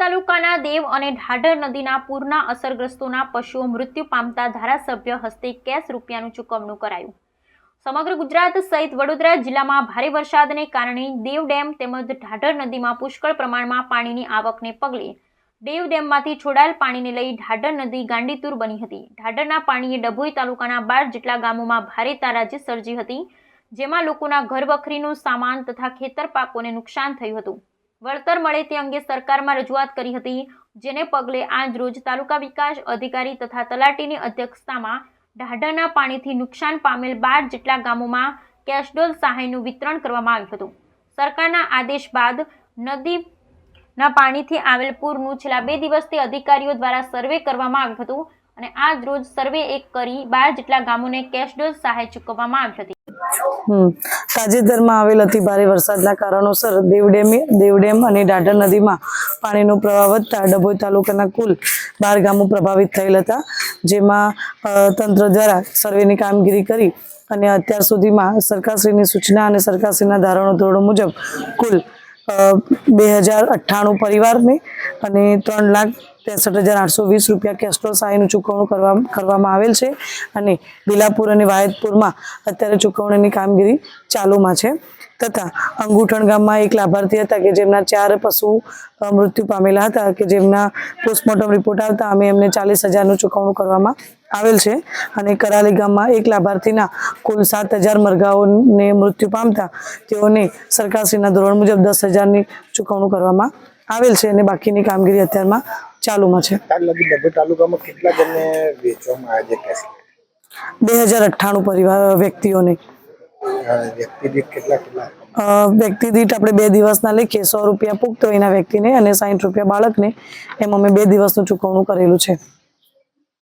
દેવ અને ઢાઢર નદીના પૂરના અસરગ્રસ્તોના પશુઓ મૃત્યુ પામતા ધારાસભ્ય હસ્તે કેશ રૂપિયાનું ચૂકવણું કરાયું. સમગ્ર ગુજરાત સહિત વડોદરા જિલ્લામાં ભારે વરસાદને કારણે દેવ ડેમ તેમજ ઢાઢર નદીમાં પુષ્કળ પ્રમાણમાં પાણીની આવકને પગલે દેવ ડેમમાંથી છોડાયેલ પાણીને લઈ ઢાઢર નદી ગાંડીતુર બની હતી. ઢાઢરના પાણીએ ડભોઈ તાલુકાના બાર જેટલા ગામોમાં ભારે તારાજી સર્જી હતી, જેમાં લોકોના ઘર વખરીનું સામાન તથા ખેતર પાકોને નુકસાન થયું હતું. વળતર મળે તે અંગે સરકારમાં રજૂઆત કરી હતી, જેને પગલે આજરોજ તાલુકા વિકાસ અધિકારી તથા તલાટીની અધ્યક્ષતામાં ઢાઢરના પાણીથી નુકસાન પામેલ બાર જેટલા ગામોમાં કેશડોલ સહાયનું વિતરણ કરવામાં આવ્યું હતું. સરકારના આદેશ બાદ નદીના પાણીથી આવેલ પૂરનું છેલ્લા બે દિવસથી અધિકારીઓ દ્વારા સર્વે કરવામાં આવ્યું હતું અને આજ રોજ સર્વે એક કરી બાર જેટલા ગામોને કેશડોલ સહાય ચૂકવવામાં આવી હતી. તાજેતરમાં આવેલ અતિ ભારે વરસાદના કારણોસર દેવડેમ દેવડેમ અને ડાઢર નદીમાં પાણીનો પ્રવાહ વધતા ડભોઈ તાલુકાના કુલ બાર ગામો પ્રભાવિત થયેલ હતા, જેમાં તંત્ર દ્વારા સર્વેની કામગીરી કરી અને અત્યાર સુધીમાં સરકારશ્રીની સૂચના અને સરકારશ્રીના ધારણો ધોરણો મુજબ કુલ બે હજાર અઠ્ઠાણું પરિવારને અને ત્રણ લાખ ત્રેસઠ હજાર આઠસો વીસ રૂપિયા કેસ્ટ્રો સહાયનું ચૂકવણું કરવા, કરવામાં આવેલ છે. અને બિલાપુર અને વાયદપુરમાં અત્યારે ચૂકવણીની કામગીરી ચાલુમાં છે. તથા અંગુઠણ ગામમાં એક લાભાર્થી હતા કે જેમના ચાર પશુ મૃત્યુ પામેલા હતા કે જેમના પોસ્ટમોર્ટમ રિપોર્ટ આવતા અમે એમને ચાલીસ હજારનું ચૂકવણું કરવામાં આવેલ છે. અને કરાલી ગામમાં એક લાભાર્થીના કુલ સાત હજાર મરઘાઓને મૃત્યુ પામતા તેઓને સરકારશ્રીના ધોરણ મુજબ દસ હજારની ચૂકવણું કરવામાં આવેલ છે અને બાકીની કામગીરી અત્યારમાં ચાલુમાં છે. તાર લગી ડભોઈ તાલુકામાં કેટલા વેચવામાં આવે છે? બે હજાર અઠ્ઠાણું પરિવાર વ્યક્તિઓને વ્યક્તિ દીઠ કેટલા આપણે બે દિવસના લેખીએ, સો રૂપિયા પુખ્ત એના વ્યક્તિને અને સાહીઠ રૂપિયા બાળકને. એમ અમે બે દિવસનું ચૂકવણું કરેલું છે.